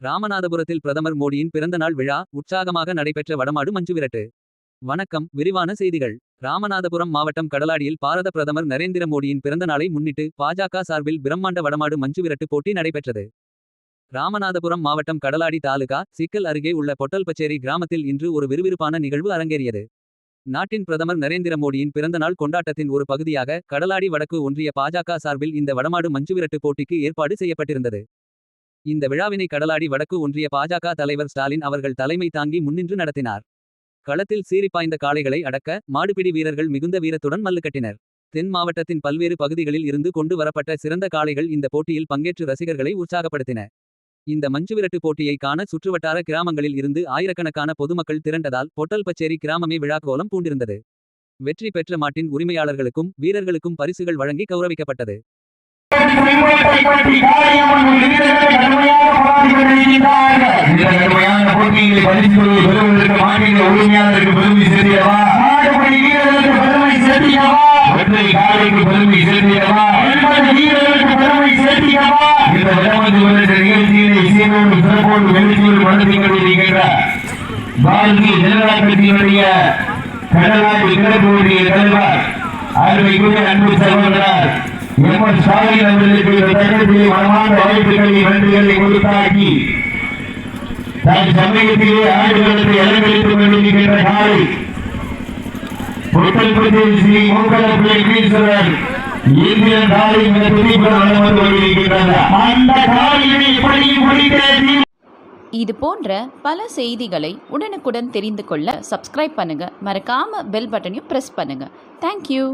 ராமநாதபுரத்தில் பிரதமர் மோடியின் பிறந்தநாள் விழா உற்சாகமாக நடைபெற்ற வடமாடு மஞ்சு விரட்டு வணக்கம் விரிவான செய்திகள். ராமநாதபுரம் மாவட்டம் கடலாடியில் பாரத பிரதமர் நரேந்திர மோடியின் பிறந்த நாளை முன்னிட்டு பாஜக சார்பில் பிரம்மாண்ட வடமாடு மஞ்சு விரட்டு போட்டி நடைபெற்றது. ராமநாதபுரம் மாவட்டம் கடலாடி தாலுகா சிக்கல் அருகே உள்ள பொட்டல்பச்சேரி கிராமத்தில் இன்று ஒரு விறுவிறுப்பான நிகழ்வு அரங்கேறியது. நாட்டின் பிரதமர் நரேந்திர மோடியின் பிறந்தநாள் கொண்டாட்டத்தின் ஒரு பகுதியாக கடலாடி வடக்கு ஒன்றிய பாஜக சார்பில் இந்த வடமாடு மஞ்சுவிரட்டு போட்டிக்கு ஏற்பாடு செய்யப்பட்டிருந்தது. இந்த விழாவினை கடலாடி வடக்கு ஒன்றிய பாஜக தலைவர் ஸ்டாலின் அவர்கள் தலைமை தாங்கி முன்னின்று நடத்தினார். களத்தில் சீறிப்பாய்ந்த காளைகளை அடக்க மாடுபிடி வீரர்கள் மிகுந்த வீரத்துடன் மல்லுக்கட்டினர் தென் மாவட்டத்தின் பல்வேறு பகுதிகளில் இருந்து கொண்டு வரப்பட்ட சிறந்த காளைகள் இந்த போட்டியில் பங்கேற்று ரசிகர்களை உற்சாகப்படுத்தின. இந்த மஞ்சுவிரட்டு போட்டியை காண சுற்றுவட்டார கிராமங்களில் இருந்து ஆயிரக்கணக்கான பொதுமக்கள் திரண்டதால் பொட்டல்பச்சேரி கிராமமே விழாக்கோலம் பூண்டிருந்தது. வெற்றி பெற்ற மாட்டின் உரிமையாளர்களுக்கும் வீரர்களுக்கும் பரிசுகள் வழங்கி கௌரவிக்கப்பட்டது. பரிசு பெறுவதற்கு மாநில உரிமையாளருக்கு பெருமை சேர்த்தியவா மாடுபடி வீரர்களுக்கு பெருமை சேர்த்தியவா ஒற்றை காலைக்கு பெருமை சேர்த்தியவா என்பது வீரர்களுக்கு பெருமை சேர்த்தியவா இந்த விடமந்து வருட நிகழ்ச்சியினை சீரோடு சிறப்போடு வெளிச்சோடு நடத்தி கொண்டிருக்கின்ற பாரதிய ஜனதா கட்சியினுடைய கடலாடி கிழக்கு ஒன்றிய தலைவர் அருமைக்குரிய அன்பு சகோதரர் எம் எஸ் ஸ்டாலின் அவர்களுக்கு இந்த தருணத்திலே மனமான வாய்ப்புகளை நன்றிகளை கொடுத்தாக்கி தன் சமயத்திலே கொண்டிருக்கின்ற காலை ஸ்ரீ பிள்ளை காலை மிக அந்த முடித்தே இது போன்ற பல செய்திகளை உடனுக்குடன் தெரிந்து கொள்ள சப்ஸ்கிரைப் பண்ணுங்க. மறக்காம பெல் பட்டனையும் பிரஸ் பண்ணுங்க. தேங்க்யூ